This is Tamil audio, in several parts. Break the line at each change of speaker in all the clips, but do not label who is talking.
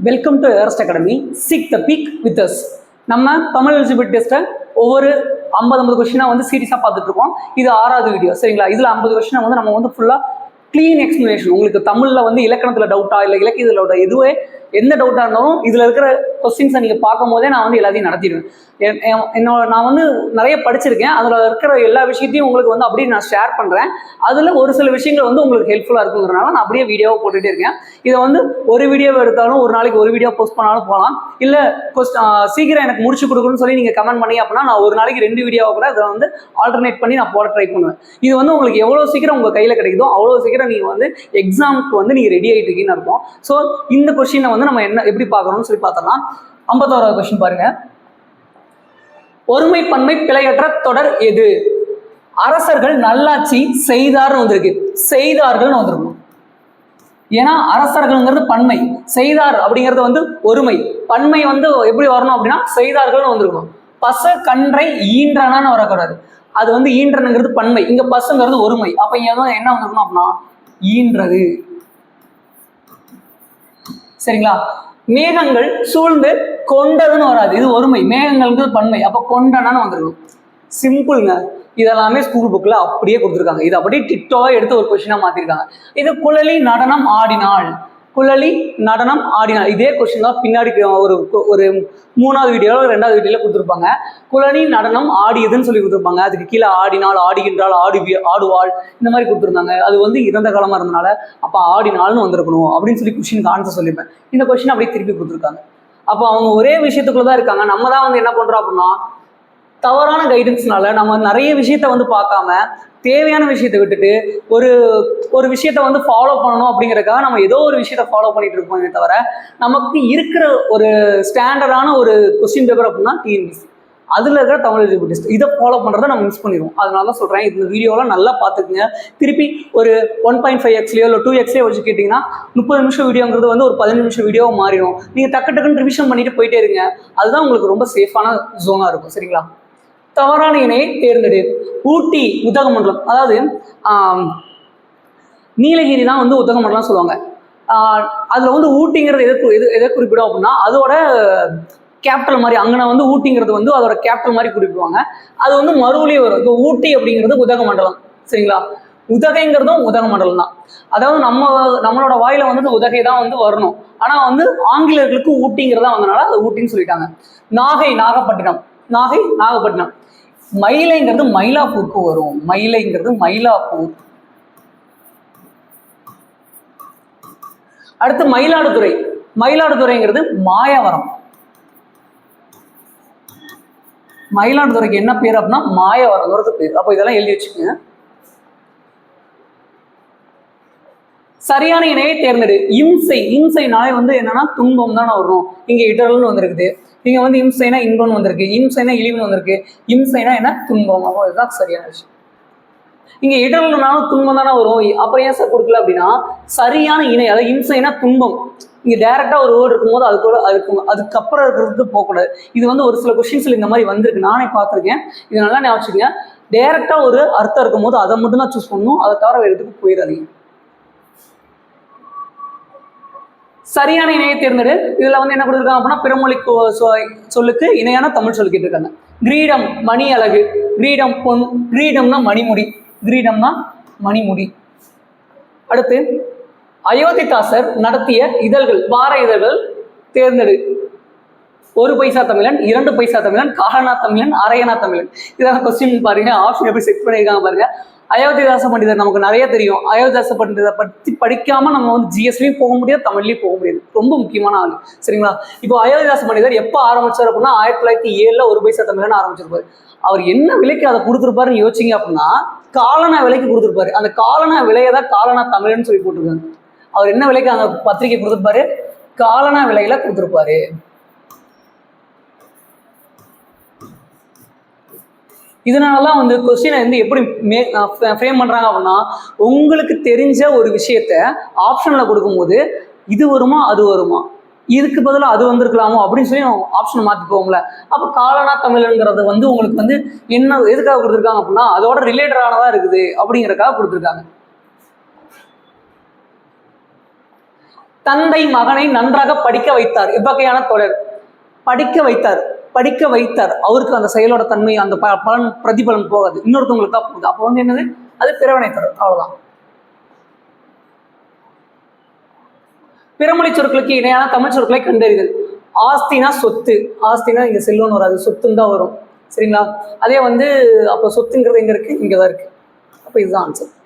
Welcome to Everest academy seek the peak with us நம்ம தமிழ் எலிஜிபிலிட்டி டெஸ்ட்டை ஒவ்வொரு ஐம்பது ஐம்பது கொஸ்டினாக வந்து சீரியஸாக பார்த்துட்டு இருக்கோம் இது ஆறாவது வீடியோ சரிங்களா? இதில் ஐம்பது கொஸ்டினை வந்து நம்ம வந்து ஃபுல்லாக க்ளீன் எக்ஸ்பிளனேஷன் உங்களுக்கு தமிழில் வந்து இலக்கணத்தில் டவுட்டா இல்லை இலக்கியத்தில் டவுட்டா எதுவே எந்த டவுட்டாக இருந்தாலும் இதில் இருக்கிற கொஸ்டின்ஸை நீங்கள் பார்க்கும் போதே நான் வந்து எல்லாத்தையும் நடத்திடுவேன். என்னோட நான் வந்து நிறைய படிச்சிருக்கேன். அதில் இருக்கிற எல்லா விஷயத்தையும் உங்களுக்கு வந்து அப்படியே நான் ஷேர் பண்ணுறேன் அதில் ஒரு சில விஷயங்கள் வந்து உங்களுக்கு ஹெல்ப்ஃபுல்லாக இருக்குங்கிறனால நான் அப்படியே வீடியோவை போட்டுகிட்டே இருக்கேன். இதை வந்து ஒரு வீடியோ எடுத்தாலும் ஒரு நாளைக்கு ஒரு வீடியோ போஸ்ட் பண்ணாலும் போகலாம். இல்லை சீக்கிரம் எனக்கு முடிச்சு கொடுக்கணும்னு சொல்லி நீங்கள் கமெண்ட் பண்ணி அப்படின்னா நான் ஒரு நாளைக்கு ரெண்டு வீடியோவை கூட அதை வந்து ஆல்டர்னேட் பண்ணி நான் போட ட்ரை பண்ணுவேன். இது வந்து உங்களுக்கு எவ்வளோ சீக்கிரம் உங்கள் கையில் கிடைக்குதோ அவ்வளோ சீக்கிரம் நீங்கள் வந்து எக்ஸாமுக்கு வந்து நீங்கள் ரெடி ஆகிட்டு இருக்கீங்கன்னு இருக்கும் ஸோ இந்த கொஷினை வந்து நம்ம என்ன எப்படி பார்க்கணும்னு சொல்லி பார்த்தோம்னா ஐம்பத்தோராவது கொஸ்டின் பாருங்க. ஒருமை பன்மை பிழையற்ற தொடர் எது? அரசர்கள் நல்லாட்சி செய்தார்னு வந்திருக்கு. செய்தார்கள்னு வந்திருக்கும் ஏன்னா அரசர்கள்ங்கிறது பன்மை. செய்தார் அப்படிங்கிறது வந்து ஒருமை. பன்மை வந்து எப்படி வரணும் அப்படின்னா செய்தார்கள்னு வந்திருக்கும் பச கன்றை ஈன்றனான்னு வரக்கூடாது. அது வந்து ஈன்றனுங்கிறது பன்மை. இங்க பசுங்கிறது ஒருமை. அப்ப இங்க வந்து என்ன வந்திருக்கணும் அப்படின்னா ஈன்றது. சரிங்களா? மேகங்கள் சூழ்ந்து கொண்டதுன்னு வராது. இது ஒருமை. மேகங்கள்ங்கிறது பன்மை. அப்போ கொண்டனான்னு வந்திருக்கும் சிம்பிள்ங்க இதெல்லாமே ஸ்கூல் புக்கில் அப்படியே கொடுத்துருக்காங்க. இது அப்படியே டிட்டோவாக எடுத்து ஒரு கொஷினாக மாற்றிருக்காங்க இது குழலி நடனம் ஆடினாள். குழலி நடனம் ஆடினார். இதே கொஸ்டின் தான் பின்னாடி ஒரு ஒரு மூணாவது வீடியோவில் ரெண்டாவது வீடியோவில் கொடுத்துருப்பாங்க. குழலி நடனம் ஆடியதுன்னு சொல்லி கொடுத்துருப்பாங்க. அதுக்கு கீழே ஆடினால் ஆடுகின்றால் ஆடி ஆடுவாள் இந்த மாதிரி கொடுத்துருந்தாங்க. அது வந்து இறந்த காலமாக இருந்தனால அப்போ ஆடினாள்னு வந்திருக்கணும் அப்படின்னு சொல்லி கொஸ்டின் ஆன்சர் சொல்லியிருப்பேன். இந்த கொஸ்டின் அப்படியே திருப்பி கொடுத்துருக்காங்க. அப்போ அவங்க ஒரே விஷயத்துக்குள்ள தான் இருக்காங்க. நம்ம தான் வந்து என்ன பண்ணுறோம் அப்படின்னா தவறான கைடன்ஸ்னால நம்ம நிறைய விஷயத்த வந்து பார்க்காம தேவையான விஷயத்த விட்டுட்டு ஒரு ஒரு விஷயத்த வந்து ஃபாலோ பண்ணணும் அப்படிங்கிறக்காக நம்ம ஏதோ ஒரு விஷயத்த ஃபாலோ பண்ணிட்டு இருப்போமே தவிர நமக்கு இருக்கிற ஒரு ஸ்டாண்டர்டான ஒரு கொஸ்டின் பேப்பர் அப்படின்னா டிஎன்பிசி அதில் இருக்கிற தமிழ் எலிஜிபிள் டெஸ்ட் இதை ஃபாலோ பண்ணுறதை நம்ம மிஸ் பண்ணிடுவோம். அதனால தான் சொல்கிறேன் இந்த வீடியோலாம் நல்லா பார்த்துக்குங்க. திருப்பி ஒரு ஒன் பாயிண்ட் ஃபைவ் எக்ஸ்லையோ இல்லை டூ எக்ஸ்லையோ வச்சு கேட்டிங்கன்னா முப்பது நிமிஷம் வீடியோங்கிறது வந்து ஒரு பதினஞ்சு நிமிஷம் வீடியோவாக மாறிடும். நீங்கள் டக்கு டக்குன்னு ரிவிஷன் பண்ணிட்டு போயிட்டே இருங்க. அதுதான் உங்களுக்கு ரொம்ப சேஃபான ஜோனாக இருக்கும். சரிங்களா? தவறான இணையை தேர்ந்தெடு. ஊட்டி உதகமண்டலம். அதாவது நீலகிரி தான் வந்து உதகமண்டலம் சொல்லுவாங்க. அதில் வந்து ஊட்டிங்கிறது எதை குறி- எது எதை குறிப்பிடும் அப்படின்னா அதோட கேபிட்டல் மாதிரி அங்கே வந்து ஊட்டிங்கிறது வந்து அதோட கேபிட்டல் மாதிரி குறிப்பிடுவாங்க. அது வந்து மறுபடியும் வரும். இப்போ ஊட்டி அப்படிங்கிறது உதகமண்டலம். சரிங்களா? உதகைங்கிறதும் உதகமண்டலம் தான். அதாவது நம்ம நம்மளோட வாயில வந்து உதகை தான் வந்து வரணும். ஆனால் வந்து ஆங்கிலேயர்களுக்கு ஊட்டிங்கிறதா வந்தனால அது ஊட்டின்னு சொல்லிட்டாங்க. நாகை நாகப்பட்டினம். நாகை நாகப்பட்டினம். மயிலைங்கிறது மயிலாப்பூருக்கு வரும். மயிலைங்கிறது மயிலாப்பூர் அடுத்து மயிலாடுதுறை. மயிலாடுதுறைங்கிறது மாயவரம். மயிலாடுதுறைக்கு என்ன பேர் அப்படின்னா மாயவரங்கிறது பேர். அப்போ இதெல்லாம் எழுதி வச்சுக்கோங்க. சரியான இணையை தேர்ந்தெடு. இம்சை. இம்சைனாலே வந்து என்னன்னா துன்பம் தானே வரும். இங்க இடர்னு வந்திருக்குது இங்க வந்து இம்சைனா இன்பம்னு வந்திருக்கு. இம்சைனா இழிவுன்னு வந்திருக்கு. இம்சைனா என்ன? துன்பம். இதுதான் சரியான விஷயம். இங்க இடர்னாலும் துன்பம் தானே வரும். அப்புறம் ஏன் சார் கொடுக்கல அப்படின்னா சரியான இணை அதாவது இம்சைனா துன்பம். இங்க டைரக்டா ஒரு வேர்டு இருக்கும்போது அது கூட அதுக்கு அதுக்கப்புறம் இருக்கிறதுக்கு போகக்கூடாது. இது வந்து ஒரு சில கொஸ்டின்ஸ்ல இந்த மாதிரி வந்திருக்கு. நானே பார்த்துருக்கேன். இது நல்லா ஞாபகம் வச்சுக்கோங்க. டைரக்டா ஒரு அர்த்தம் இருக்கும்போது அதை மட்டும் தான் சூஸ் பண்ணணும். அதை தவிர வேறு எதுக்கு போயிடாதீங்க. சரியான இணையை தேர்ந்தெடு. இதுல வந்து என்ன கொடுத்துருக்காங்க அப்படின்னா பிறமொழி சொ- சொல்லுக்கு இணையான தமிழ் சொல்லிக்கிட்டு இருக்காங்க கிரீடம் மணி அழகு. கிரீடம் பொன் கிரீடம்னா மணிமுடி. கிரீடம்னா மணிமுடி. அடுத்து அயோத்திதாசர் நடத்திய இதழ்கள் வார இதழ்கள் தேர்ந்தெடு. ஒரு பைசா தமிழன் இரண்டு பைசா தமிழன் காலனா தமிழன் அரையனா தமிழன். இதெல்லாம் கொஸ்டின் பாருங்க ஆப்ஷன் எப்படி செட் பண்ணியிருக்காங்க பாருங்க. அயோத்திதாச பண்டிதர் நமக்கு நிறைய தெரியும். அயோத்திதாச பண்டிதரை பற்றி படிக்காம நம்ம வந்து ஜிஎஸ்லையும் போக முடியாது தமிழ்லையும் போக முடியாது. ரொம்ப முக்கியமான ஆள். சரிங்களா? இப்போ அயோத்திதாச பண்டிதர் எப்போ ஆரம்பிச்சார் அப்படின்னா ஆயிரத்தி தொள்ளாயிரத்தி ஏழில் ஒரு பைசா தமிழ்னு ஆரம்பிச்சிருப்பாரு. அவர் என்ன விலைக்கு அதை கொடுத்துருப்பாருன்னு யோசிச்சிங்க அப்படின்னா காலனா விலைக்கு கொடுத்துருப்பாரு. அந்த காலனா விலையை தான் காலனா தமிழ்னு சொல்லி போட்டிருக்காங்க. அவர் என்ன விலைக்கு அந்த பத்திரிகை கொடுத்துருப்பாரு? காலனா விலையில கொடுத்துருப்பாரு. இதனாலலாம் வந்து கொஸ்டினை வந்து எப்படி மே ஃப்ரேம் பண்ணுறாங்க அப்படின்னா உங்களுக்கு தெரிஞ்ச ஒரு விஷயத்த ஆப்ஷனில் கொடுக்கும்போது இது வருமா அது வருமா? இதுக்கு பதிலாக அது வந்திருக்கலாமோ அப்படின்னு சொல்லி ஆப்ஷன் மாற்றி போவோம்ல அப்போ காலனா தமிழ்ங்கிறது வந்து உங்களுக்கு வந்து என்ன எதுக்காக கொடுத்துருக்காங்க அப்படின்னா அதோட ரிலேட்டடானதாக இருக்குது அப்படிங்கிறக்காக கொடுத்துருக்காங்க. தந்தை மகனை நன்றாக படிக்க வைத்தார். இவ்வகையான தொடர். படிக்க வைத்தார். படிக்க வைத்தார். அவருக்கு அந்த செயலோட தன்மை அந்த ப- பலன் பிரதிபலன் போகாது. இன்னொருத்தவங்களுக்கு தான் போகுது அப்போ வந்து என்னது? அது பிறவனை தரும். அவ்வளவுதான். பிறமொழி சொற்களுக்கு இணையான தமிழ் சொற்களை கண்டறிதல். ஆஸ்தினா சொத்து. ஆஸ்தினா இங்க செல்லுன்னு வராது. சொத்துன்னு தான் வரும். சரிங்களா? அதே வந்து அப்போ சொத்துங்கிறது எங்க இருக்கு? இங்கே தான் இருக்கு. அப்போ இதுதான் ஆன்சர்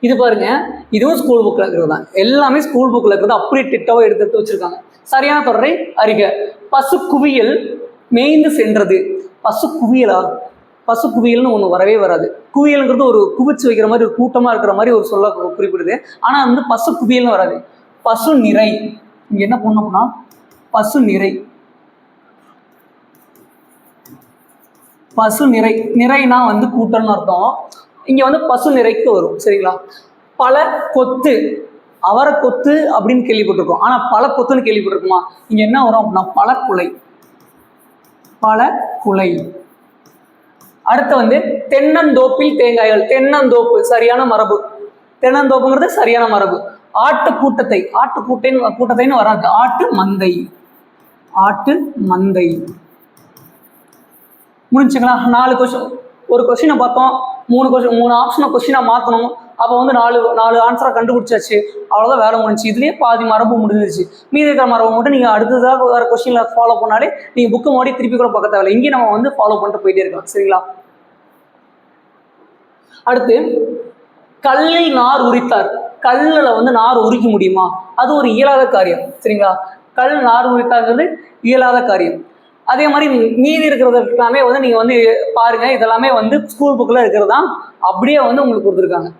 இது பாருங்க. இதுவும் ஸ்கூல் புக்கில் இருக்கிறது தான். எல்லாமே ஸ்கூல் புக்கில் இருக்கிறது அப்படியே டிட்டாவோ எடுத்து எடுத்து வச்சிருக்காங்க. சரியான தொடரை அறிக. பசு குவியல் மேய்ந்து சென்றது. பசு குவியலா பசு குவியல்னு ஒன்று வரவே வராது. குவியலுங்கிறது ஒரு குவிச்சு வைக்கிற மாதிரி ஒரு கூட்டமாக இருக்கிற மாதிரி ஒரு சொல்ல குறிப்பிடுது. ஆனால் வந்து பசு குவியல்னு வராது. பசு நிறை. இங்கே என்ன பண்ணோம்னா பசு நிறை. பசு நிறை. நிறைனா வந்து கூட்டம்னு அர்த்தம். இங்கே வந்து பசு நிறைக்கு வரும். சரிங்களா? பல கொத்து. அவரை கொத்து அப்படின்னு கேள்விப்பட்டிருக்கோம். ஆனால் பல கொத்துன்னு கேள்விப்பட்டிருக்குமா? இங்கே என்ன வரும்? அப்படின்னா பழக்குலை பல குலை. அடுத்து வந்து தென்னந்தோப்பில் தேங்காய்கள். தென்னந்தோப்பு சரியான மரபு. தென்னந்தோப்புங்கிறது சரியான மரபு. ஆட்டு கூட்டத்தை ஆட்டு கூட்டைன்னு கூட்டத்தைன்னு வராது. ஆட்டு மந்தை. ஆட்டு மந்தை. முடிஞ்சுங்களா நாலு கொஸ்டின் ஒரு கொஸ்டினை பார்த்தோம். மூணு கொஸ்டின் மூணு ஆப்ஷனை கொஸ்டினாக மாற்றணும் அப்போ வந்து நாலு நாலு ஆன்சரை கண்டுபிடிச்சாச்சு. அவ்வளோதான் வேலை முடிஞ்சுச்சு. இதுலேயே பாதி மரபு முடிஞ்சிருச்சு. மீதி இருக்கிற மரபு மட்டும் நீங்கள் அடுத்ததாக வேறு கொஸ்டினில் ஃபாலோ பண்ணாலே நீங்கள் புக்கு மாடி திருப்பி கூட பார்க்க தேவையில்லை. இங்கேயும் நம்ம வந்து ஃபாலோ பண்ணிட்டு போயிட்டே இருக்கலாம். சரிங்களா? அடுத்து கல்லில் நார் உரித்தார். கல்லில் வந்து நார் உரிக்க முடியுமா? அது ஒரு இயலாத காரியம். சரிங்களா? கல் நார் உரித்தாங்கிறது இயலாத காரியம். அதே மாதிரி மீதி இருக்கிறது எல்லாமே வந்து நீங்கள் வந்து பாருங்கள் இதெல்லாமே வந்து ஸ்கூல் புக்கில் இருக்கிறது தான் அப்படியே வந்து உங்களுக்கு கொடுத்துருக்காங்க.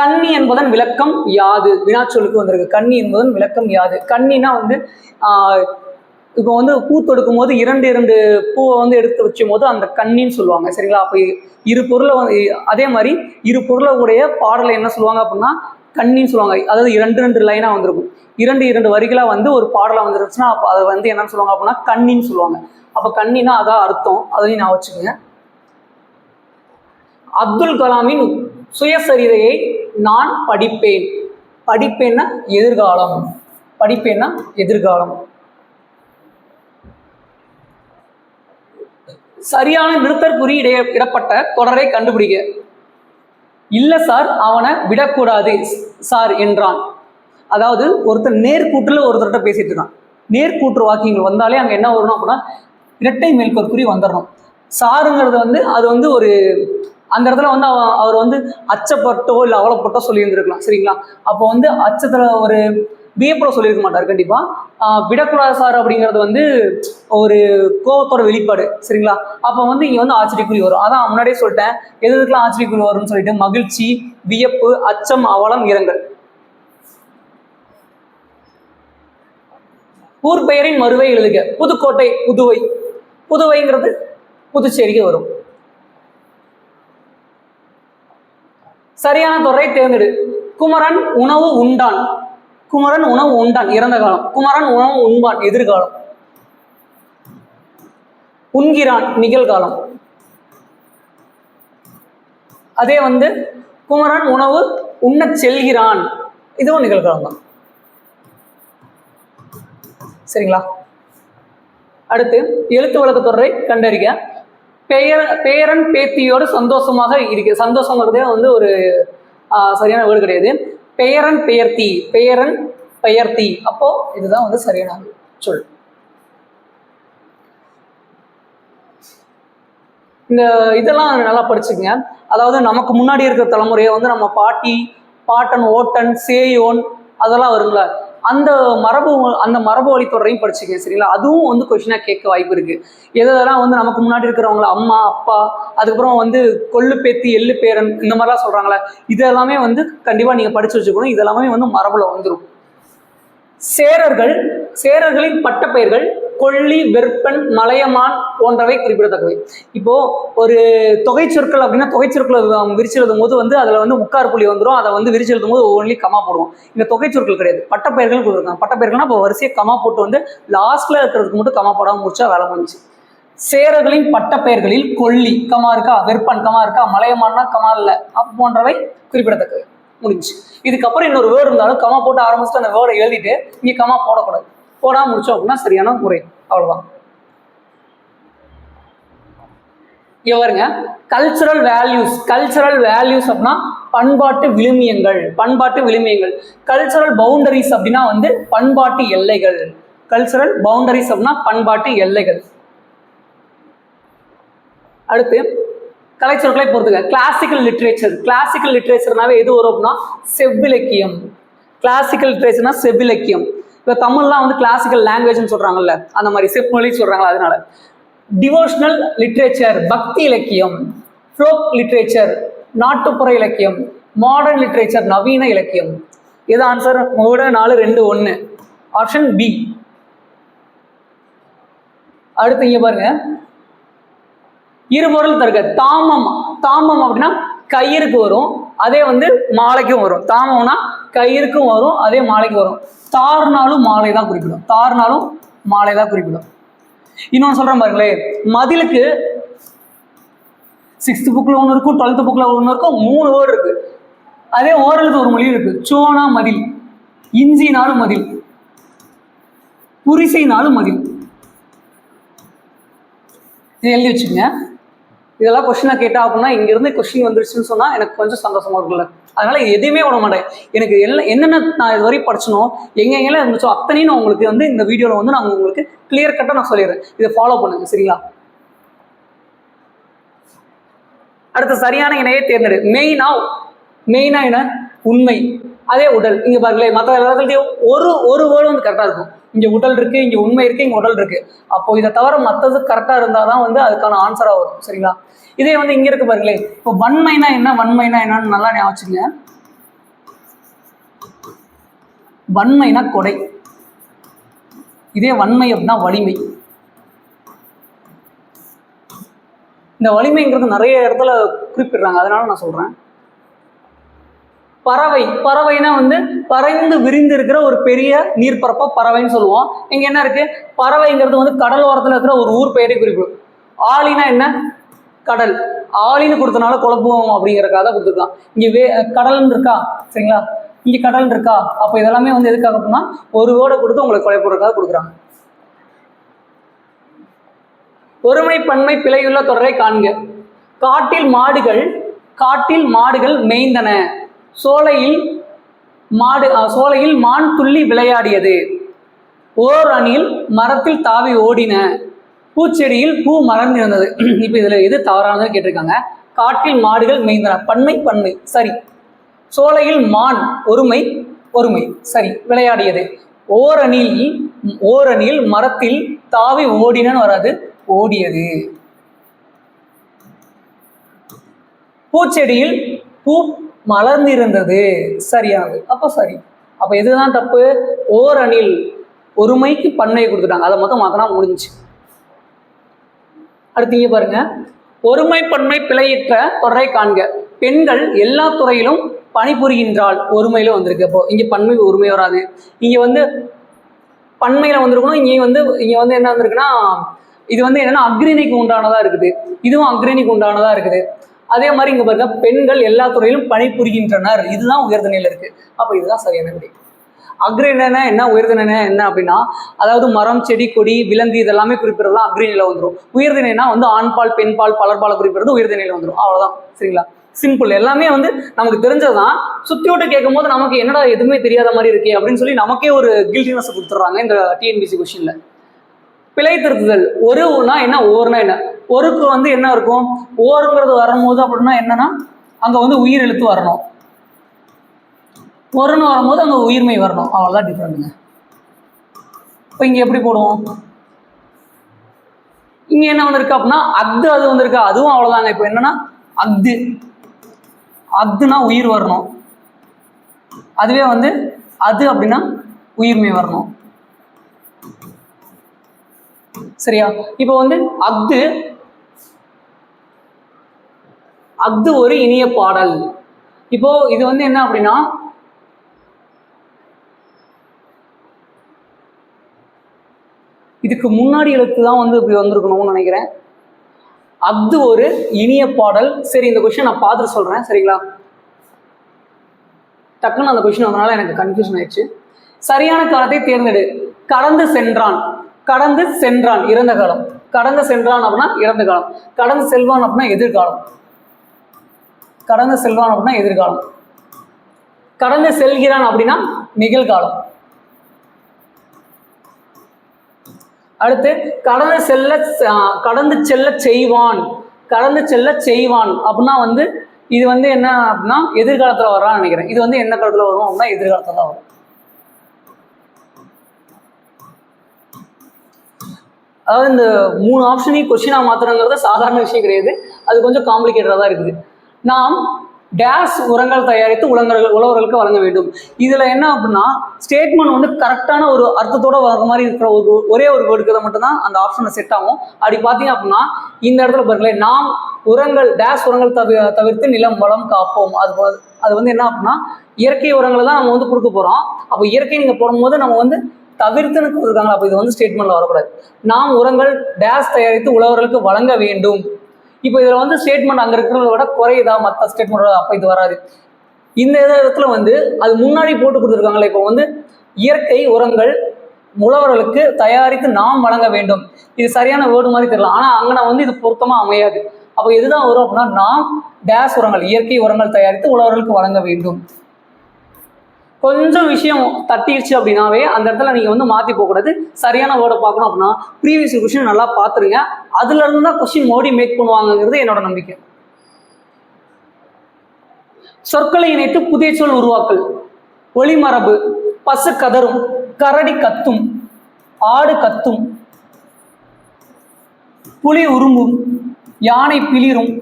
கன்னி என்பதன் விளக்கம் யாது. வினாச்சொலுக்கு வந்திருக்கு. கன்னி என்பதன் விளக்கம் யாது. கன்னினா வந்து இப்போ வந்து பூ தொடுக்கும் போது இரண்டு இரண்டு பூவை வந்து எடுத்து வச்சும் போது அந்த கண்ணின்னு சொல்லுவாங்க. சரிங்களா? அப்போ இரு பொருளை வந்து அதே மாதிரி இரு பொருளை உடைய பாடலை என்ன சொல்லுவாங்க அப்படின்னா கண்ணின்னு சொல்லுவாங்க. அதாவது இரண்டு ரெண்டு லைனாக வந்திருக்கும். இரண்டு இரண்டு வரிகளாக வந்து ஒரு பாடலாக வந்துருச்சுன்னா அப்போ அதை வந்து என்னன்னு சொல்லுவாங்க அப்படின்னா கண்ணின்னு சொல்லுவாங்க. அப்போ கன்னினா அதான் அர்த்தம். அதையும் நான் வச்சுக்கோங்க. அப்துல் கலாமின் சுயசரிதையை நான் படிப்பேன். படிப்பேன்னா எதிர்காலம். படிப்பேன்னா எதிர்காலம். சரியான நிறுத்தற்குறி இடைய இடப்பட்ட தொடரை கண்டுபிடிக்க இல்லை சார் அவனை விடக்கூடாது சார் என்றான். அதாவது ஒருத்தர் நேர்கூட்டில் ஒருத்தர்கிட்ட பேசிட்டு இருக்கான். நேர்கூற்று வாக்கியங்கள் வந்தாலே அங்கே என்ன வரணும் அப்படின்னா இரட்டை மேற்கொற்குறி வந்துடணும் சாருங்கிறது வந்து அது வந்து ஒரு அந்த இடத்துல வந்து அவ அவர் வந்து அச்சப்பட்டோ இல்லை அவலப்பட்டோ சொல்லியிருந்திருக்கலாம். சரிங்களா? அப்போ வந்து அச்சத்தில் ஒரு வியப்போட சொல்லியிருக்க மாட்டார் கண்டிப்பாக விடக்கூடாது சார் அப்படிங்கிறது வந்து ஒரு கோவத்தோட வெளிப்பாடு. சரிங்களா? அப்போ வந்து இங்கே வந்து ஆச்சரியக்குறி வரும். அதான் முன்னாடியே சொல்லிட்டேன். எது எதுக்கெல்லாம் ஆச்சரியக்குறி வரும்னு சொல்லிட்டு மகிழ்ச்சி வியப்பு அச்சம் அவலம் இரங்கல். ஊர் பெயரின் மறுவை எழுதுக. புதுக்கோட்டை புதுவை. புதுவைங்கிறது புதுச்சேரிக்கு வரும். சரியான தொடரை தேர்ந்தெடு. குமரன் உணவு உண்டான். குமரன் உணவு உண்டான் இறந்த காலம். குமரன் உணவு உண்பான் எதிர்காலம். உண்கிறான் நிகழ்காலம். அதே வந்து குமரன் உணவு உண்ணச் செல்கிறான். இதுவும் நிகழ்காலம் தான். சரிங்களா? அடுத்து எழுத்து வழக்கு தொடரை கண்டறிக. பெயர் பேரன் பேத்தியோடு சந்தோஷமாக இருக்க. சந்தோஷங்கிறதே வந்து ஒரு சரியான வேர்டு கிடையாது. Bayern பெயர்த்தி Bayern பெயர்த்தி. அப்போ இதுதான் வந்து சரியான சொல். இந்த இதெல்லாம் நல்லா படிச்சுக்கங்க. அதாவது நமக்கு முன்னாடி இருக்கிற தலைமுறையை வந்து நம்ம பாட்டி பாட்டன் ஓட்டன் சேயோன் அதெல்லாம் வருங்களா அந்த மரபு அந்த மரபு வழி தொடரையும் படிச்சுக்கங்க சரிங்களா? அதுவும் வந்து கொஷினாக கேட்க வாய்ப்பு இருக்கு. எதெல்லாம் வந்து நமக்கு முன்னாடி இருக்கிறவங்கள அம்மா அப்பா அதுக்கப்புறம் வந்து கொள்ளு பேத்தி எள்ளு பேரன் இந்த மாதிரிலாம் சொல்கிறாங்களே இதெல்லாமே வந்து கண்டிப்பா நீங்க படிச்சு வச்சுக்கணும். இது எல்லாமே வந்து மரபுல வந்துடும் சேரர்கள் சேரர்களின் பட்டப்பெயர்கள் கொள்ளி வெற்பன் மலையமான் போன்றவை குறிப்பிடத்தக்கவை. இப்போ ஒரு தொகை சொற்கள் அப்படின்னா தொகை சொற்களை விரிச்சு எழுதும் போது வந்து அதுல வந்து உட்கார் புள்ளி வந்துடும் அதை வந்து விரிச்சு எழுதும் போது ஒன்லி கமா போடுவோம். இந்த தொகை சொற்கள் கிடையாது. பட்டப்பெயர்கள் கொடுத்துருக்காங்க. பட்டப்பெயர்கள்னா இப்போ வரிசையை கமா போட்டு வந்து லாஸ்ட்ல இருக்கிறதுக்கு மட்டும் கமா போடாம முடிச்சா வேலை முடிஞ்சு சேரர்களின் பட்டப்பெயர்களில் கொல்லி கமா இருக்கா வெற்பன் கமா இருக்கா மலையமானா கமா இல்ல அப்ப போன்றவை குறிப்பிடத்தக்கவை. முடிஞ்சு இதுக்கப்புறம் இன்னொரு வேர்டு இருந்தாலும் கமா போட்டு ஆரம்பிச்சுட்டு அந்த வேர்டை எழுதிட்டு இங்கே கமா போடக்கூடாது. போடாம முடிச்சோம் அப்படின்னா சரியான முறை. அவ்வளவுதான். இங்க பாருங்க. கல்ச்சுரல் வேல்யூஸ் கல்ச்சுரல் வேல்யூஸ் அப்படின்னா பண்பாட்டு விழுமியங்கள் பண்பாட்டு விழுமியங்கள். கல்ச்சுரல் பவுண்டரிஸ் அப்படின்னா வந்து பண்பாட்டு எல்லைகள். கல்ச்சுரல் பவுண்டரிஸ் அப்படின்னா பண்பாட்டு எல்லைகள். அடுத்து கலைச்சொற்களை பொறுத்துக்க. கிளாசிக்கல் லிட்ரேச்சர் கிளாசிக்கல் லிட்ரேச்சர்னாவே எது வரும் அப்படின்னா செவ்விலக்கியம். கிளாசிக்கல் லிட்ரேச்சர்னா செவ்விலக்கியம். இப்போ தமிழ்லாம் வந்து கிளாசிக்கல் லாங்குவேஜ்னு சொல்கிறாங்கல்ல அந்த மாதிரி செம்மொழி சொல்கிறாங்களா அதனால. டிவோஷனல் லிட்ரேச்சர் பக்தி இலக்கியம் ஃப்ளோக் லிட்ரேச்சர் நாட்டுப்புற இலக்கியம் மாடர்ன் லிட்ரேச்சர் நவீன இலக்கியம். இது ஆன்சர் மூட நாலு ரெண்டு ஒன்று ஆப்ஷன் பி அடுத்து இங்க பாருங்க. இருபொருள் தருக. தாமம் தாமம் அப்படின்னா கயிறுக்கு வரும். அதே வந்து மாலைக்கும் வரும். தாமம்னா கயிறுக்கும் வரும் அதே மாலைக்கு வரும். தார்னாலும் மாலை தான் குறிப்பிடும். தார்னாலும் மாலை தான் குறிப்பிடும். இன்னொன்று சொல்கிறேன் பாருங்களேன் மதிலுக்கு சிக்ஸ்த் புக்கில் ஒன்று இருக்கும் டுவெல்த் புக்கில் ஒன்று இருக்கும் மூணு வேர்டு இருக்கு. அதே ஓரலுக்கு ஒரு மொழி இருக்கு. சோனா மதில் இஞ்சினாலும் மதில் புரிசைனாலும் மதில். எழுதி வச்சுக்கோங்க. இதெல்லாம் கொஸ்டினாக கேட்டா அப்படின்னா இங்கிருந்து கொஸ்டின் வந்துருச்சுன்னு சொன்னால் எனக்கு கொஞ்சம் சந்தோஷமா இருக்கும்ல. அதனால எதுவுமே எதையுமே விட மாட்டேன். எனக்கு எல்லாம் என்னென்ன நான் இது வரையும் படிச்சனோ எங்கெங்கெல்லாம் இருந்துச்சோ அத்தனையும் நான் உங்களுக்கு வந்து இந்த வீடியோவில் வந்து நான் உங்களுக்கு கிளியர் கட்டாக நான் சொல்லிடுறேன். இதை ஃபாலோ பண்ணுங்க சரிங்களா? அடுத்து சரியான இணையை தேர்ந்தெடு. மெயினா மெயினா என்ன? உண்மை. அதே உடல். இங்க பாருங்களேன் மற்ற எல்லாத்துலயும் ஒரு ஒரு வேர்டு வந்து கரெக்டா இருக்கும். இங்க உடல் இருக்கு இங்க உண்மை இருக்கு இங்க உடல் இருக்கு. அப்போ இதை தவிர மற்றது கரெக்டா இருந்தாதான் வந்து அதுக்கான ஆன்சரா வரும் சரிங்களா? இதே வந்து இங்க இருக்கு பாருங்களேன் இப்போ வன்மைனா என்ன வன்மைனா என்னன்னு நல்லா ஞாபகம் வன்மைனா கொடை. இதே வன்மை அப்படின்னா வலிமை. இந்த வலிமைங்கிறது நிறைய இடத்துல குறிப்பிடுறாங்க. அதனால நான் சொல்றேன். பறவை. பறவைனா வந்து பறந்து விரிந்து இருக்கிற ஒரு பெரிய நீர்ப்பரப்பா பறவைன்னு சொல்லுவோம். இங்க என்ன இருக்கு? பறவைங்கிறது வந்து கடல் ஓரத்துல இருக்கிற ஒரு ஊர் பெயரை குறிப்பிடும் ஆளினா என்ன? கடல். ஆளின்னு கொடுத்தனால குழப்பம் அப்படிங்கறக்காக தான் கொடுத்துருக்கான். இங்க வே கடல்னு இருக்கா? சரிங்களா? இங்க கடல் இருக்கா? அப்போ இதெல்லாமே வந்து எதுக்காக அப்படின்னா ஒரு வேர்டை கொடுத்து உங்களுக்கு குழப்பறதுக்காக கொடுக்குறாங்க. ஒருமை பன்மை பிழையுள்ள தொடரை காண்க. காட்டில் மாடுகள் காட்டில் மாடுகள் மேய்ந்தன. சோலையில் மாடு சோலையில் மான் துள்ளி விளையாடியது. ஓர் அணில் மரத்தில் தாவி ஓடின பூச்செடியில் பூ மலர்ந்திருந்தது இப்போ இதில் எது தவறானதுன்னு கேட்டிருக்காங்க. காட்டில் மாடுகள் மேய்ந்தன. பன்மை பன்மை சரி. சோலையில் மான் ஒருமை ஒருமை. சரி. விளையாடியது. ஓரணில் ஓரணில் மரத்தில் தாவி ஓடினன்னு வராது. ஓடியது. பூச்செடியில் பூ மலர்ந்திருந்தது சரியாது. அப்போ சரி. அப்போ எதுதான் தப்பு? ஓர் அணில் ஒருமைக்கு பண்ணை கொடுத்துட்டாங்க. அதை மொத்தம் மாத்தினா முடிஞ்சுச்சு. அடுத்து இங்க பாருங்க. ஒருமை பன்மை பிழையிட்ட தொடரை காண்க. பெண்கள் எல்லா துறையிலும் பணிபுரிகின்றாள் ஒருமையில வந்திருக்கு. அப்போ இங்க பன்மை ஒருமை வராது. இங்க வந்து பன்மையில வந்திருக்கணும். இங்க வந்து இங்க வந்து என்ன வந்திருக்குன்னா இது வந்து என்னன்னா அக்ரிணிக்கு உண்டானதா இருக்குது. இதுவும் அக்ரிணிக்கு உண்டானதா இருக்குது. அதே மாதிரி இங்க பாருங்க பெண்கள் எல்லா துறையிலும் பணிபுரிகின்றனர். இதுதான் உயர்தனையில இருக்கு. அப்ப இதுதான் சரியான விடை. அக்ரிணனா என்ன உயர்தினா என்ன அப்படின்னா அதாவது மரம் செடி கொடி விலங்கு இதெல்லாமே குறிப்பிடுறதுலாம் அக்ரிணில வந்துடும் உயர்தினா வந்து ஆண்பால் பெண்பால் பலர்பால் குறிப்பிடுறது உயர்தினையில வந்துடும் அவ்வளவுதான். சரிங்களா? சிம்பிள் எல்லாமே வந்து நமக்கு தெரிஞ்சதுதான். சுத்தி விட்டு கேட்கும் போது நமக்கு என்னடா எதுவுமே தெரியாத மாதிரி இருக்கே அப்படின்னு சொல்லி நமக்கே ஒரு கில்டினஸ் கொடுத்துட்றாங்க இந்த டிஎன்பிசி கொஸ்டின்ல பிழை திருத்துதல். ஒருனா என்ன ஓர்னா என்ன? ஒருக்கு வந்து என்ன இருக்கும்? ஓருங்கிறது வரும்போது அப்படின்னா என்னன்னா அங்கே வந்து உயிர் எழுத்து வரணும். ஒருன்னு வரும்போது அங்கே உயிர்மை வரணும். அவ்வளோதான் டிஃப்ரெண்ட்டுங்க இப்போ இங்கே எப்படி போடுவோம்? இங்கே என்ன வந்திருக்கு அப்படின்னா அக்து அது வந்திருக்கு. அதுவும் அவ்வளோதாங்க இப்போ என்னன்னா அக்து அக்துனா உயிர் வரணும். அதுவே வந்து அது அப்படின்னா உயிர்மை வரணும். சரியா? இப்போ வந்து அக்து அது ஒரு இனிய பாடல். இப்போ இது வந்து என்ன அப்படின்னா இதுக்கு முன்னாடி எழுத்து தான் வந்து இப்படி வந்திருக்கணும்னு நினைக்கிறேன். அது ஒரு இனிய பாடல். சரி இந்த கொஷின் நான் பார்த்துட்டு சொல்கிறேன் சரிங்களா? டக்குன்னு அந்த கொஷின் வந்தனால எனக்கு கன்ஃபியூஷன் ஆயிடுச்சு. சரியான காலத்தை தேர்ந்தெடு. கடந்து சென்றான். கடந்து சென்றான் இறந்த காலம். கடந்து சென்றான் அப்படின்னா இறந்த காலம். கடந்து செல்வான் அப்படின்னா எதிர்காலம். கடந்து செல்வான் அப்படின்னா எதிர்காலம். கடந்து செல்கிறான் அப்படின்னா நிகழ்காலம். அடுத்து கடந்து செல்ல கடந்து செல்ல செய்வான். கடந்து செல்ல செய்வான் அப்படின்னா வந்து இது வந்து என்ன அப்படின்னா எதிர்காலத்தில் வரான்னு நினைக்கிறேன். இது வந்து என்ன காலத்தில் வரும் அப்படின்னா எதிர்காலத்தில் தான் வரும். அதாவது இந்த மூணு ஆப்ஷனையும் கொஸ்டினாக மாத்திரங்கிறது சாதாரண விஷயம் கிடையாது. அது கொஞ்சம் காம்ப்ளிகேட்டடாக தான் இருக்குது. நாம் டேஸ் உரங்கள் தயாரித்து உலகர்கள் உழவர்களுக்கு வழங்க வேண்டும். இதில் என்ன அப்படின்னா ஸ்டேட்மெண்ட் வந்து கரெக்டான ஒரு அர்த்தத்தோட வர மாதிரி இருக்கிற ஒரு ஒரே ஒரு வேர்டுக்கு மட்டும்தான் அந்த ஆப்ஷனில் செட் ஆகும். அப்படி பார்த்தீங்க அப்படின்னா இந்த இடத்துல பாருங்களேன் நாம் உரங்கள் டேஸ் உரங்கள் தவி தவிர்த்து நிலம் வளம் காப்போம். அது போ- அது வந்து என்ன அப்படின்னா இயற்கை உரங்களை தான் நம்ம வந்து கொடுக்க போகிறோம் அப்போ இயற்கை நீங்கள் போடும்போது நம்ம வந்து தவிர்த்துன்னு கொடுத்துருக்காங்க அப்போ இது வந்து ஸ்டேட்மெண்ட்டில் வரக்கூடாது. நாம் உரங்கள் டேஸ் தயாரித்து உழவர்களுக்கு வழங்க வேண்டும். இப்போ இதில் வந்து ஸ்டேட்மெண்ட் அங்கே இருக்கிறத விட குறையுதா? மற்ற ஸ்டேட்மெண்ட் அப்போ இது வராது. இந்த இடத்துல வந்து அது முன்னாடி போட்டு கொடுத்துருக்காங்களே இப்போ வந்து இயற்கை உரங்கள் உழவர்களுக்கு தயாரித்து நாம் வழங்க வேண்டும். இது சரியான வேர்டு மாதிரி தெரியல. ஆனால் அங்கே வந்து இது பொருத்தமாக அமையாது. அப்போ எதுதான் வரும் அப்படின்னா நாம் டேஸ் உரங்கள் இயற்கை உரங்கள் தயாரித்து உழவர்களுக்கு வழங்க வேண்டும். கொஞ்சம் விஷயம் தட்டிடுச்சு அப்படின்னாவே அந்த இடத்துல நீங்கள் வந்து மாற்றி போகக்கூடாது சரியான வேர்டை பார்க்கணும் அப்படின்னா ப்ரீவியஸ் கொஷின் நல்லா பார்த்துருங்க. அதுலேருந்து தான் கொஷின் மோடி மேக் பண்ணுவாங்கங்கிறது என்னோட நம்பிக்கை. சொற்களை இணைத்து புதிய சொல் உருவாக்கல். ஒளிமரபு பசு கதரும் கரடி கத்தும் ஆடு கத்தும் புலி உரும்பும் யானை பிளிரும்.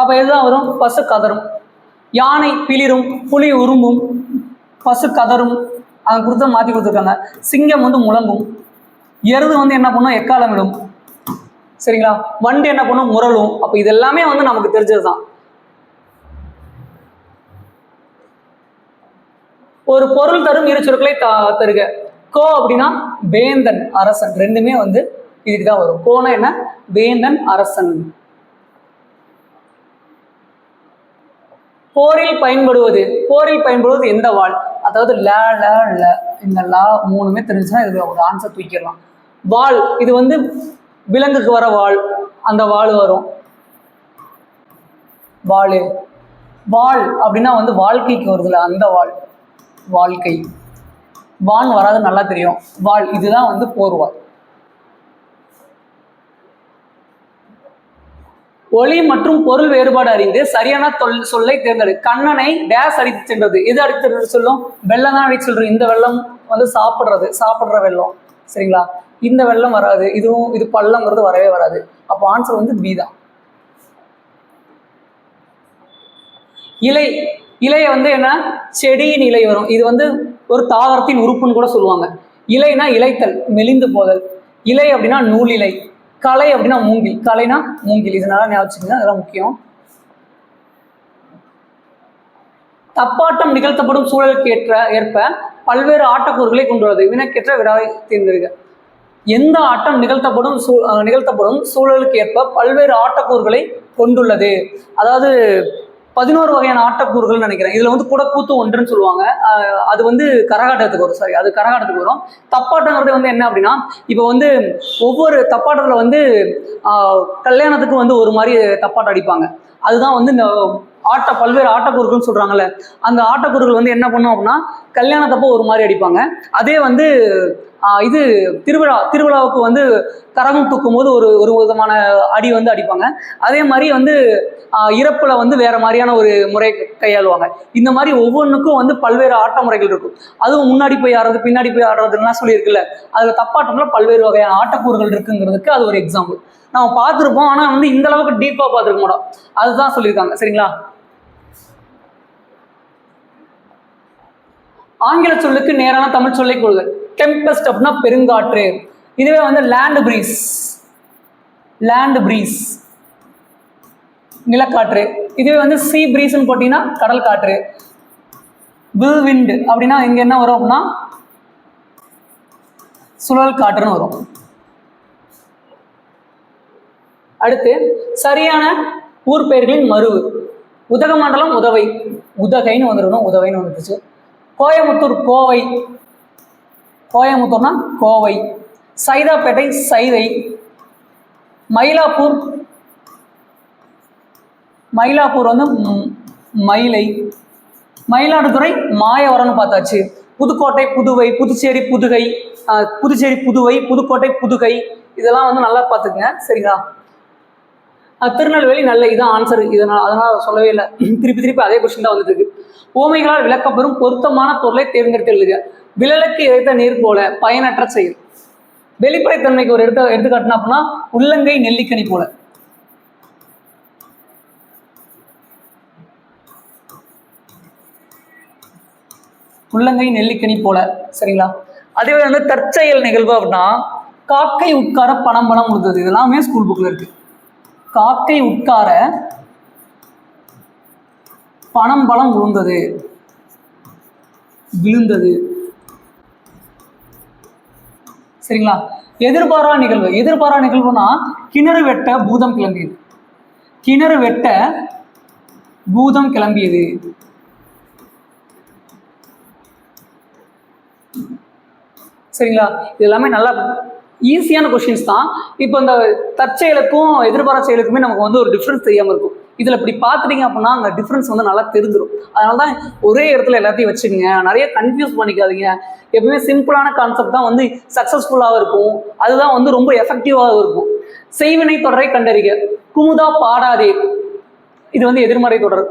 அப்போ எதுதான் வரும்? பசு கதரும். யானை பிளிரும் புலி உரும்பும் பசு கதரும் அதை கொடுத்து மாற்றி கொடுத்துருக்காங்க. சிங்கம் வந்து முழங்கும். எருது வந்து என்ன பண்ணும்? எக்காலமிடும். சரிங்களா? வண்டு என்ன பண்ணும்? முரளும். அப்போ இது எல்லாமே வந்து நமக்கு தெரிஞ்சது தான் ஒரு பொருள் தரும் இரு சொற்களை த- தருக. கோ அப்படின்னா வேந்தன் அரசன். ரெண்டுமே வந்து இதுக்கு தான் வரும். கோனா என்ன? வேந்தன் அரசன். போரில் பயன்படுவது போரில் பயன்படுவது எந்த வாள் அதாவது ல ல ல. இந்த லா மூணுமே தெரிஞ்சுன்னா இதில் ஒரு ஆன்சர் தூக்கிடலாம். வாள் இது வந்து விலங்குக்கு வர வாள் அந்த வாள் வரும். வாள் வாள் அப்படின்னா வந்து வாழ்க்கைக்கு வருதுல அந்த வாள் வாழ்க்கை. வான் வராது நல்லா தெரியும். வாள் இதுதான் வந்து போர்வாள் ஒளி மற்றும் பொருள் வேறுபாடு அறிந்து சரியான தொல் சொல்லை தேர்ந்தெடு. கண்ணனை டேஸ் அடித்து சென்றது. எது அடித்து சொல்லும்? வெள்ளம் தான் அடித்து சொல்றது. இந்த வெள்ளம் வந்து சாப்பிட்றது. சாப்பிட்ற வெள்ளம். சரிங்களா? இந்த வெள்ளம் வராது. இதுவும் இது பள்ளங்கிறது வரவே வராது. அப்போ ஆன்சர் வந்து பி தான். இலை. இலையை வந்து என்ன? செடியின் இலை வரும். இது வந்து ஒரு தாவரத்தின் உறுப்புன்னு கூட சொல்லுவாங்க. இலைனா இலைத்தல் மெலிந்து போதல். இலை அப்படின்னா நூல் இலை. கலை அப்படின்னா மூங்கில். கலைனா மூங்கில். இதனால ஞாபகம் அதெல்லாம் முக்கியம். தப்பாட்டம் நிகழ்த்தப்படும் சூழலுக்கு ஏற்ற ஏற்ப பல்வேறு ஆட்டக்கூறுகளை கொண்டுள்ளது. வினக்கேற்ற விடாவை தேர்ந்தெடுக்க எந்த ஆட்டம் நிகழ்த்தப்படும் சூ அஹ் நிகழ்த்தப்படும் சூழலுக்கு ஏற்ப பல்வேறு ஆட்டக்கூறுகளை கொண்டுள்ளது. அதாவது பதினோரு வகையான ஆட்டக்கூறுகள்னு நினைக்கிறேன். இதுல வந்து குடக்கூத்து ஒன்றுன்னு சொல்லுவாங்க. அது வந்து கரகாட்டத்துக்கு வரும். சாரி அது கரகாட்டத்துக்கு வரும். தப்பாட்டங்கிறது வந்து என்ன அப்படின்னா இப்போ வந்து ஒவ்வொரு தப்பாட்டத்துல வந்து கல்யாணத்துக்கு வந்து ஒரு மாதிரி தப்பாட்டம் அடிப்பாங்க. அதுதான் வந்து இந்த ஆட்ட பல்வேறு ஆட்டக்கூறுகள்னு சொல்றாங்கல்ல. அந்த ஆட்டக்கூறுகள் வந்து என்ன பண்ணும் அப்படின்னா கல்யாணத்தப்போ ஒரு மாதிரி அடிப்பாங்க. அதே வந்து இது திருவிழா திருவிழாவுக்கு வந்து கரகம் தூக்கும் போது ஒரு ஒரு விதமான அடி வந்து அடிப்பாங்க. அதே மாதிரி வந்து இறப்புல வந்து வேற மாதிரியான ஒரு முறை கையாளுவாங்க. இந்த மாதிரி ஒவ்வொன்றுக்கும் வந்து பல்வேறு ஆட்ட முறைகள் இருக்கும். அதுவும் முன்னாடி போய் ஆடுறது பின்னாடி போய் ஆடுறதுலாம் சொல்லியிருக்குல்ல. அதுல தப்பாட்டம்ல பல்வேறு வகையான ஆட்டக்கூறுகள் இருக்குங்கிறதுக்கு அது ஒரு எக்ஸாம்பிள் நம்ம பார்த்துருப்போம் ஆனா வந்து இந்த அளவுக்கு டீப்பா பார்த்துருக்க மாட்டோம். அதுதான் சொல்லியிருக்காங்க. சரிங்களா? ஆங்கில சொல்லுக்கு நேரான தமிழ் சொல்லை கொள்க. டெம்பஸ்ட் அப்படின்னா பெருங்காற்று. இதுவே வந்து லேண்ட் பிரீஸ் லேண்ட் பிரீஸ் நிலக்காற்று. இதுவே வந்து சீ பிரீஸ்னு போட்டிங்கன்னா கடல் காற்று. வில் விண்ட் அப்படின்னா இங்க என்ன வரும் அப்படின்னா சுழல் காற்றுன்னு வரும். அடுத்து சரியான ஊர் பெயர்களின் மருவு. உதகமண்டலம் உதவை. உதகைன்னு வந்துடணும். உதவைன்னு வந்துருச்சு கோயம்புத்தூர் கோவை. கோயம்புத்தூர்னா கோவை. சைதாப்பேட்டை சைதை. மயிலாப்பூர். மயிலாப்பூர் வந்து மயிலை. மயிலாடுதுறை மாயவரம்னு பார்த்தாச்சு. புதுக்கோட்டை புதுவை புதுச்சேரி புதுகை புதுச்சேரி புதுவை புதுக்கோட்டை புதுகை. இதெல்லாம் வந்து நல்லா பார்த்துக்குங்க. சரிங்களா? திருநெல்வேலி நல்ல இதான் ஆன்சர் இதனால் அதனால் சொல்லவே இல்லை. திருப்பி திருப்பி அதே கொஸ்டின் தான் வந்துட்டு இருக்கு. ஓமைகளால் விளக்கப்பெறும் பொருத்தமான பொருளை தேர்ந்தெடுத்து எழுதுக. விழலுக்கு இறைத்த நீர் போல பயனற்ற செயல். வெளிப்படைத்தன்மைக்கு ஒரு எடுத்து எடுத்துக்காட்டுனா அப்படின்னா உள்ளங்கை நெல்லிக்கனி போல. உள்ளங்கை நெல்லிக்கனி போல. சரிங்களா? அதே வந்து தற்செயல் நிகழ்வு அப்படின்னா காக்கை உட்கார பணம் பணம் கொடுத்தது. இதெல்லாமே ஸ்கூல் புக்கில் இருக்குது காக்கை உட்கார பணம் பழம் விழுந்தது விழுந்தது. சரிங்களா? எதிர்பாரா நிகழ்வு. எதிர்பாரா நிகழ்வுனா கிணறு வெட்ட பூதம் கிளம்பியது. கிணறு வெட்ட பூதம் கிளம்பியது. சரிங்களா? இது எல்லாமே நல்லா ஈஸியான கொஷின்ஸ் தான். இப்போ இந்த தற்செயலுக்கும் எதிர்பாரா செயலுக்குமே நமக்கு வந்து ஒரு டிஃப்ரென்ஸ் தெரியாமல் இருக்கும். இதில் இப்படி பார்த்துட்டீங்க அப்படின்னா அந்த டிஃப்ரென்ஸ் வந்து நல்லா தெரிஞ்சிடும் அதனால தான் ஒரே இடத்துல எல்லாத்தையும் வச்சுக்கோங்க. நிறைய கன்ஃபியூஸ் பண்ணிக்காதீங்க. எப்பவுமே சிம்பிளான கான்செப்ட் தான் வந்து சக்ஸஸ்ஃபுல்லாகவும் இருக்கும். அதுதான் வந்து ரொம்ப எஃபெக்டிவாகவும் இருக்கும். செய்வினை தொடரை கண்டறிக. குமுதா பாடாதே. இது வந்து எதிர்மறை தொடர்.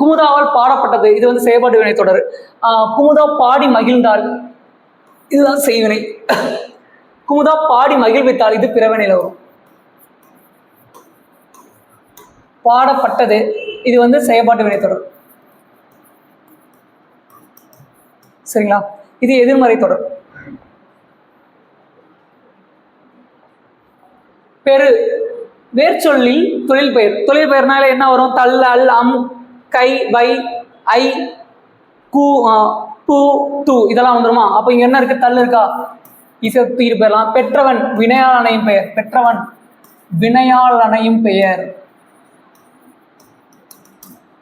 குமுதாவால் பாடப்பட்டது. இது வந்து செயல்பாடு வினை தொடர். குமுதா பாடி மகிழ்ந்தாள் இதுதான் செய்வினை. குமுதா பாடி மகிழ்வித்தாள் இது பிறவினையில வரும் பாடப்பட்டது. இது வந்து செயல்பாட்டு வினைத்தொடர் சரிங்களா? இது எதிர்மறை தொடர். பெரு. வேர்ச்சொல்லில் தொழில் பெயர். தொழில் பெயர்னால என்ன வரும்? தல் அல் அம் கை வை ஐ கு பூ தூ து. இதெல்லாம் வந்துருமா? அப்போ இங்கே என்ன இருக்கு? தல் இருக்கா? ஈஸியாக பெறலாம் பெற்றவன் வினையால் அணையும் பெயர் பெற்றவன் வினையால் அணையும் பெயர்.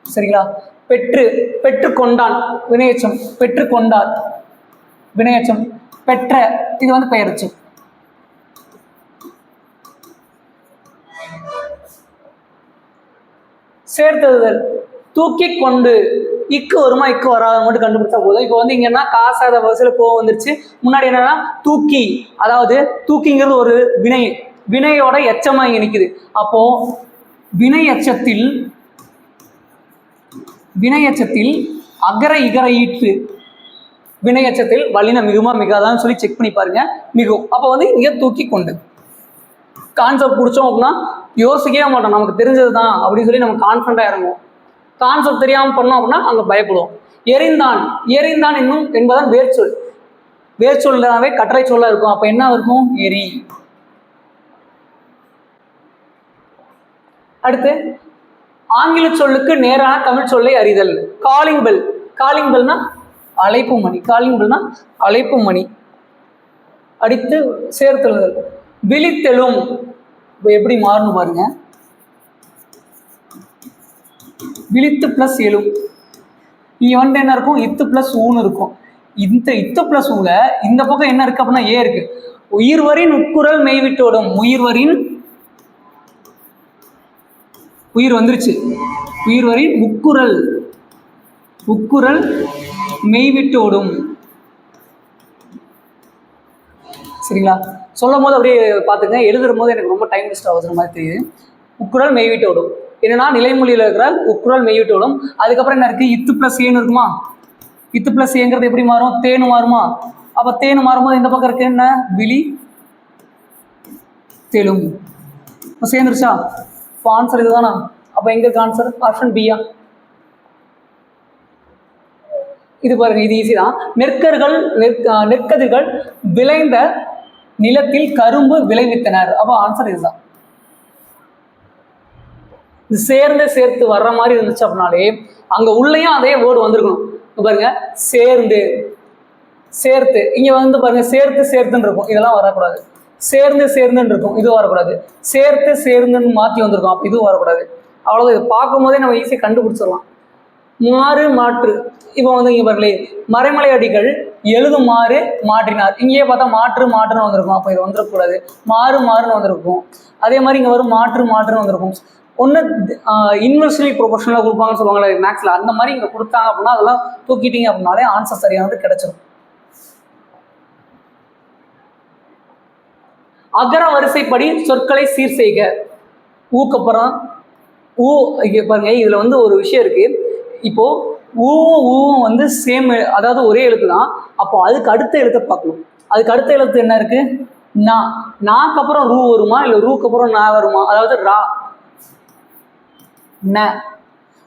சரிங்களா? பெற்று பெற்றுக்கொண்டான் வினையச்சம் பெற்றுக்கொண்டார் வினையச்சம் பெற்ற இது வந்து பெயர்ச்சி சேர்த்ததுதல் தூக்கி கொண்டு இக்கு வருமா இக்கு வராது மட்டும் கண்டுபிடிச்சா போதும். இப்போ வந்து இங்கன்னா காசாத வரிசையில் கோவம் வந்துருச்சு. முன்னாடி என்னன்னா தூக்கி அதாவது தூக்கிங்கிறது ஒரு வினை. வினையோட எச்சமா இங்க நிக்குது. அப்போ வினை எச்சத்தில் வினை எச்சத்தில் அகர இகர ஈற்று. வினை எச்சத்தில் வலின மிகுமா மிகாதான்னு சொல்லி செக் பண்ணி பாருங்க. மிகும். அப்போ வந்து இங்க தூக்கி கொண்டு கான்செப்ட் பிடிச்சோம் அப்படின்னா யோசிக்கவே மாட்டோம். நமக்கு தெரிஞ்சது தான் அப்படின்னு சொல்லி நம்ம கான்ஃபிடண்டாக இறங்குவோம். கான்செப்ட் தெரியாமல் பண்ணோம் அப்படின்னா அங்கே பயப்படுவோம். எரிந்தான். எரிந்தான் என்னும் என்பதான் வேர்ச்சொல் வேர்ச்சொல்லாவே கட்டளை சொல்லாக இருக்கும். அப்போ என்ன இருக்கும்? எரி. அடுத்து ஆங்கில சொல்லுக்கு நேரான தமிழ் சொல்லை அறிதல். காலிங் பெல் காலிங் பெல்னா அழைப்பு மணி. காலிங் பெல்னா அழைப்பு மணி. அடித்து சேர்த்தெழுதல். விழித்தெழும். இப்போ எப்படி மாறணும் பாருங்க. விழித்து ப்ளஸ் எழும். இங்கே வந்துட்டு என்ன இருக்கும் இத்து ப்ளஸ் ஊன்னு இருக்கும். இந்த இத்து ப்ளஸ் ஊல இந்த பக்கம் என்ன இருக்கு அப்படின்னா ஏ இருக்கு. உயிர்வரின் உட்குரல் மெய்விட்டோடும் உயிர்வரின் உயிர் வந்துருச்சு. உயிர்வரின் உட்குரல் உக்குரல் மெய்விட்டோடும் சரிங்களா? சொல்லும் போது அப்படியே பார்த்துங்க எழுதுற போது எனக்கு ரொம்ப டைம் வேஸ்ட் ஆகுதுற மாதிரி தெரியுது. உட்குரல் மெய்விட்டோடும் என்னன்னா நிலைமொழியில் இருக்கிற உக்குரல் மெய்விட்டு விடும் அதுக்கப்புறம் என்ன இருக்கு? இத்து ப்ளஸ் ஏன்னு இருக்குமா? இத்து ப்ளஸ் ஏங்கிறது எப்படி மாறும்? தேனு மாறுமா? அப்போ தேனு மாறும்போது இந்த பக்கம் இருக்கு என்ன? விழி தெலும் இப்போ சேர்ந்துருச்சா? இப்போ ஆன்சர் இதுதானா? அப்போ எங்க இருக்கு ஆன்சர் ஆப்ஷன் பியா இது பாருங்க இது ஈஸி தான். நெற்கர்கள் நெற்கதிர்கள் விளைந்த நிலத்தில் கரும்பு விளைவித்தனர். அப்போ ஆன்சர் இதுதான். இது சேர்ந்து சேர்த்து வர்ற மாதிரி இருந்துச்சு அப்படின்னாலே அங்க உள்ளேயும் அதே வேர்டு வந்திருக்கணும். பாருங்க சேர்ந்து சேர்த்து. இங்க வந்து பாருங்க சேர்த்து சேர்த்துன்னு இருக்கும். இதெல்லாம் வரக்கூடாது. சேர்ந்து சேர்ந்துன்னு இருக்கும். இதுவும் வரக்கூடாது. சேர்த்து சேர்ந்துன்னு மாற்றி வந்திருக்கும். அப்போ இதுவும் வரக்கூடாது. அவ்வளோதான் இது பார்க்கும் போதே நம்ம ஈஸியாக கண்டுபிடிச்சிடலாம். மாறு மாற்று. இப்போ வந்து இங்கே பாருங்களே மறைமலை அடிகள் எழுதும் மாறு மாற்றினார். இங்கேயே பார்த்தா மாற்று மாற்றுன்னு வந்திருக்கும். அப்போ இது வந்துடக்கூடாது மாறு மாறுன்னு வந்திருக்கும். அதே மாதிரி இங்கே வரும் மாற்று மாற்றுன்னு வந்திருக்கும். ஒன்று இன்வெர்ஸ்லி ப்ரொபோஷனலாக கொடுப்பாங்கன்னு சொல்லுவாங்களே மேக்ஸில் அந்த மாதிரி இங்கே கொடுத்தாங்க அப்படின்னா அதெல்லாம் தூக்கிட்டீங்க அப்படின்னாலே ஆன்சர் சரியானது கிடைச்சிடும் அகர வரிசைப்படி சொற்களை சீர் செய்க. ஊக்கப்புறம் ஊ இங்க பாருங்க இதில் வந்து ஒரு விஷயம் இருக்கு. இப்போ ஊவும் ஊவும் வந்து சேம் அதாவது ஒரே எழுத்து தான். அப்போ அதுக்கு அடுத்த எழுத்தை பார்க்கணும் அதுக்கு அடுத்த எழுத்து என்ன இருக்கு? நா. நாக்கு அப்புறம் ரூ வருமா? இல்லை ரூக்கு அப்புறம் நா வருமா? அதாவது ரா. ந.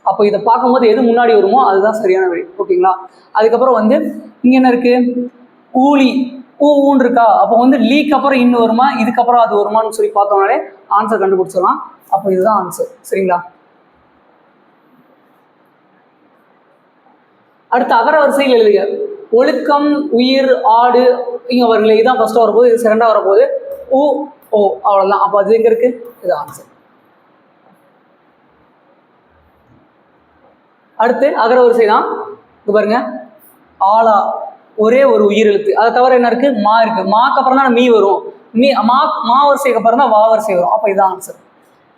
அப்போ இதை பார்க்கும்போது எது முன்னாடி வருமோ அதுதான் சரியான வழி. ஓகேங்களா? அதுக்கப்புறம் வந்து இங்கே என்ன இருக்குது ஊழி. ஊ ஊன் இருக்கா? அப்போ வந்து லீக்கு அப்புறம் இன்னும் வருமா? இதுக்கப்புறம் அது வருமான்னு சொல்லி பார்த்தோம்னாலே ஆன்சர் கண்டுபிடிச்சிடலாம். அப்போ இதுதான் ஆன்சர் சரிங்களா? அடுத்து அகர வரிசையில் எழுதுக. ஒழுக்கம் உயிர் ஆடு இங்கே வரல இதுதான் ஃபஸ்ட்டாக வரப்போகுது இது செகண்டாக வரப்போகுது. ஊ ஓ அவ்வளோதான் அப்போ அது எங்கே இருக்குது இது ஆன்சர் அடுத்து அகர வரிசை தான். இங்கே பாருங்க. ஆலா ஒரே ஒரு உயிர் எழுத்து அதை தவிர என்ன இருக்கு? மா இருக்கு. மாக்கு அப்புறம் தான் மீ வரும். மீ மா மா வரிசைக்கு அப்புறம் தான் வா வரிசை வரும். அப்போ இதுதான் ஆன்சர்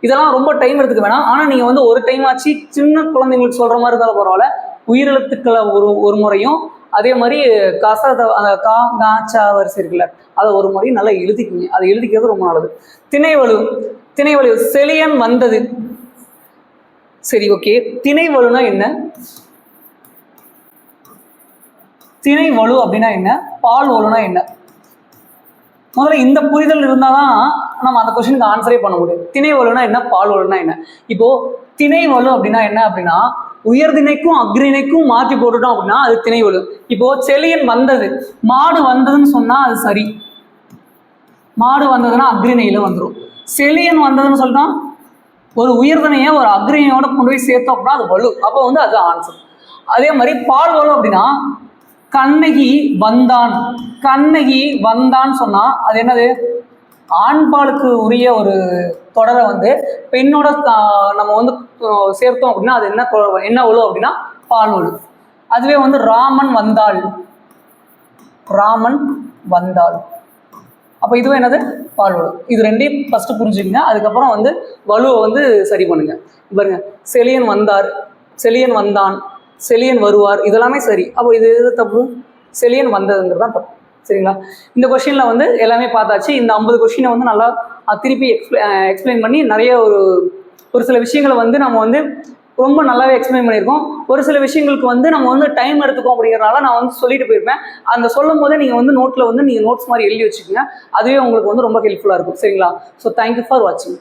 இதெல்லாம் ரொம்ப டைம் எடுத்துக்க வேணாம். ஆனால் நீங்கள் வந்து ஒரு டைம் ஆச்சு சின்ன குழந்தைங்களுக்கு சொல்கிற மாதிரி இருந்தாலும் பரவாயில்ல. உயிரெழுத்துக்களை ஒரு ஒரு முறையும் அதே மாதிரி கச த- அந்த கா காச்சா வரிசை இருக்குல்ல அதை ஒரு முறையும் நல்லா எழுதிக்கிங்க. அதை எழுதிக்கிறது ரொம்ப நல்லது. திணைவலு திணைவலு செலியன் வந்தது. சரி ஓகே திணை வலுனா என்ன? திணை வலு அப்படின்னா என்ன? பால் வலுனா என்ன? முதல்ல இந்த புரிதல் இருந்தால் தான் நம்ம அந்த கொஸ்டினுக்கு ஆன்சரே பண்ண முடியும். திணை வலுனா என்ன? பால் வலுனா என்ன? இப்போ திணை வலு அப்படின்னா என்ன அப்படின்னா உயர்திணைக்கும் அக்ரிணைக்கும் மாற்றி போட்டுட்டோம் அப்படின்னா அது திணை வலு. இப்போ செலியன் வந்தது. மாடு வந்ததுன்னு சொன்னா அது சரி. மாடு வந்ததுன்னா அக்ரிணையில வந்துடும் செலியன் வந்ததுன்னு சொல்லிட்டா ஒரு உயர்தனையை ஒரு அக்ரிணையோட கொண்டு போய் சேர்த்தோம் அப்படின்னா அது வலு. அப்போ வந்து அது ஆன்சர் அதே மாதிரி பால் வலு அப்படின்னா கண்ணகி வந்தான். கண்ணகி வந்தான்னு சொன்னா அது என்னது? ஆண்பாலுக்கு உரிய ஒரு தொடரை வந்து பெண்ணோட நம்ம வந்து சேர்த்தோம் அப்படின்னா அது என்ன என்ன ஒழு அப்படின்னா பால் ஒழு அதுவே வந்து ராமன் வந்தாள். ராமன் வந்தாள். அப்போ இதுவும் என்னது? பால் இது ரெண்டையும் ஃபஸ்ட்டு புரிஞ்சுக்கங்க. அதுக்கப்புறம் வந்து வலுவை வந்து சரி பண்ணுங்க. பாருங்க. செலியன் வந்தார். செலியன் வந்தான். செலியன் வருவார். இதெல்லாமே சரி. அப்போ இது எது தப்பு? செலியன் வந்ததுங்கிறது தான் தப்பு. சரிங்களா? இந்த கொஷினில் வந்து எல்லாமே பார்த்தாச்சு. இந்த ஐம்பது கொஷினை வந்து நல்லா திருப்பி எக்ஸ்பிளை எக்ஸ்பிளைன் பண்ணி நிறைய ஒரு ஒரு சில விஷயங்களை வந்து நம்ம வந்து ரொம்ப நல்லாவே எக்ஸ்பிளைன் பண்ணியிருக்கோம். ஒரு சில விஷயங்களுக்கு வந்து நம்ம வந்து டைம் எடுத்துக்கோம் அப்படிங்கிறனால நான் வந்து சொல்லிட்டு போயிருப்பேன். அந்த சொல்லும் போதே நீங்கள் வந்து நோட்டில் வந்து நீங்கள் நோட்ஸ் மாதிரி எழுதி வச்சுக்கோங்க. அதுவே உங்களுக்கு வந்து ரொம்ப ஹெல்ப்ஃபுல்லாக இருக்கும். சரிங்களா? ஸோ தேங்க்யூ ஃபார் வாட்சிங்